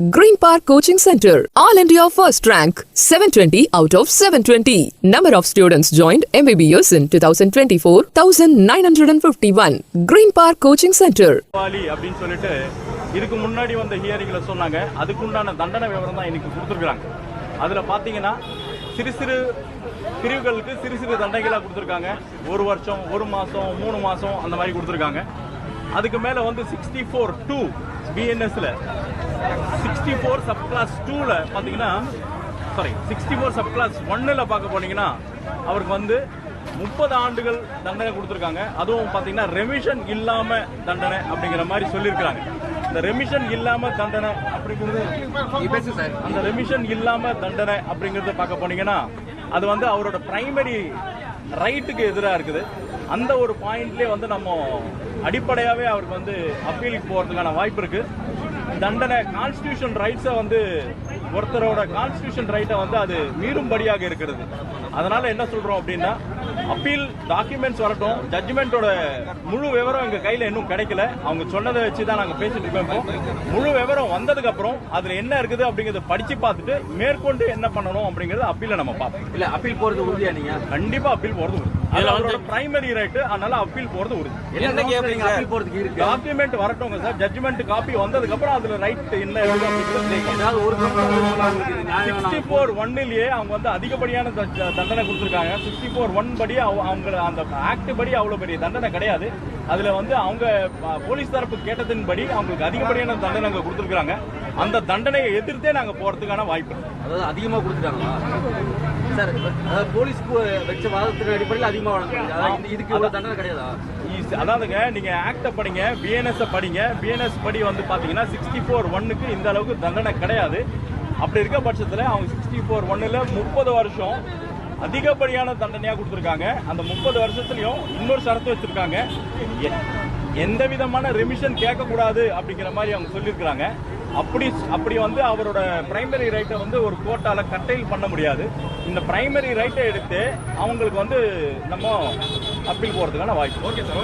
Green Park Coaching Center, All India First Rank, 720 out of 720. Number of students joined MBBS in 2024, 1951. Green Park Coaching Center. Vaali அப்படின்னு சொல்லிட்டு இதுக்கு முன்னாடி வந்த ஹியரிங்ல சொன்னாங்க அதுக்குண்டான தண்டனை விவரம் தான் இன்னைக்கு கொடுத்துருக்காங்க அதுல பாத்தீங்கன்னா சிறு சிறு பிரிவுகளுக்கு சிறு சிறு தண்டனைகளா கொடுத்துருக்காங்க ஒரு வருஷம் ஒரு மாசம் மூணு மாசம் அந்த மாதிரி கொடுத்துருக்காங்க அதுக்கு மேல வந்து சிக்ஸ்டி ஃபோர் டூ பிஎன்எஸ்ல சிக்ஸ்டி ஃபோர் சப் கிளாஸ் டூல பாத்தீங்கன்னா sorry sixty four sub class ஒன்னில் பார்க்க போனீங்கன்னா அவருக்கு வந்து முப்பது ஆண்டுகள் தண்டனை கொடுத்துருக்காங்க. அதுவும் பார்த்தீங்கன்னா ரெமிஷன் இல்லாம தண்டனை அப்படிங்கிற மாதிரி சொல்லியிருக்காங்க இந்த ரெமிஷன் இல்லாம தண்டனை அப்படிங்கிறது அந்த ரெமிஷன் இல்லாம தண்டனை அப்படிங்கிறது பார்க்க போனீங்கன்னா அது வந்து அவரோட பிரைமரி ரைட்டுக்கு எதிராக இருக்குது. அந்த ஒரு பாயிண்ட்லேயே வந்து நம்ம அடிப்படையாகவே அவருக்கு வந்து அப்பீலுக்கு போகிறதுக்கான வாய்ப்பு இருக்கு. தண்டனை கான்ஸ்டியூஷன் ரைட்ஸை வந்து ஒருத்தரோட கான்ஸ்டியூஷன் ரைட்டை வந்து அது மீறும்படியாக இருக்கிறது. அதனால என்ன சொல்றோம் அப்படின்னா அப்பீல் டாக்குமெண்ட்ஸ் வரட்டும் ஜட்ஜ்மெண்ட்டோட முழு விவரம் எங்க கையில இன்னும் கிடைக்கல. அவங்க சொன்னதை வச்சு தான் நாங்க பேசிட்டு இருக்கோம் முழு விவரம் வந்ததுக்கு அப்புறம் அதுல என்ன இருக்குது அப்படிங்கறத படிச்சு பார்த்துட்டு மேற்கொண்டு என்ன பண்ணணும் அப்படிங்கறது அப்பீல நம்ம பார்ப்போம். இல்ல அப்பீல் போறது உறுதியா நீங்க? கண்டிப்பா அப்பீல் போறது உறுதி. அது அவரோட பிரைமரி ரைட் அதனால அப்பீல் போறது உறுதி. என்ன கேக்குறீங்க அப்பீல் போறதுக்கு இருக்கு. டாக்குமெண்ட் வரட்டுங்க சார். ஜட்ஜ்மெண்ட் காப்பி வந்ததுக்கு அப்புறம் அதுல ரைட். ஏதாவது ஒரு சிக்ஸ்டி ஃபோர் ஒன்னிலேயே அவங்க வந்து அதிகப்படியான தண்டனை கொடுத்துருக்காங்க. சிக்ஸ்டி ஃபோர் ஒன் படி அவ- அவங்க அந்த ஆக்ட் படி அவ்வளவு பெரிய தண்டனை கிடையாது. அதுல வந்து அவங்க போலீஸ் தரப்பு கேட்டதின்படி அவங்களுக்கு அதிகப்படியான தண்டனை அங்க கொடுத்துருக்காங்க அந்த தண்டனையை எதிர்த்தே நாங்க போறதுக்கான வாய்ப்பு இருக்கு. அதாவது அதிகமா கொடுத்துட்டாங்களா? சார் அதாவது போலீஸ் வச்ச வாதத்தின் அடிப்படையில் அதிகமா இந்த- இதுக்கு இவ்வளவு தண்டனை கிடையாதா? அதாவதுங்க நீங்க ஆக்ட படிங்க பிஎன்எஸ் படிங்க. பிஎன்எஸ் படி வந்து பாத்தீங்கன்னா சிக்ஸ்டி ஃபோர் ஒன்னுக்கு இந்த அளவுக்கு தண்டனை கிடையாது. அப்படி இருக்க பட்சத்துல அவங்க சிக்ஸ்டி ஃபோர் ஒன்னுல முப்பது வருஷம் அதிகப்படியான தண்டனையா கொடுத்துருக்காங்க. அந்த முப்பது வருஷத்துலயும் இன்னொரு ஷரத்து வச்சிருக்காங்க. எந்த விதமான ரெமிஷன் கேட்கக்கூடாது அப்படிங்கிற மாதிரி அவங்க சொல்லியிருக்கிறாங்க. அப்படி அப்படி வந்து அவரோட பிரைமரி ரைட்டை வந்து ஒரு கோர்ட்டால கட்டைல் பண்ண முடியாது. இந்த பிரைமரி ரைட்டை எடுத்து அவங்களுக்கு வந்து நம்ம அப்பீல் போறதுக்கான வாய்ப்பு. Okay sir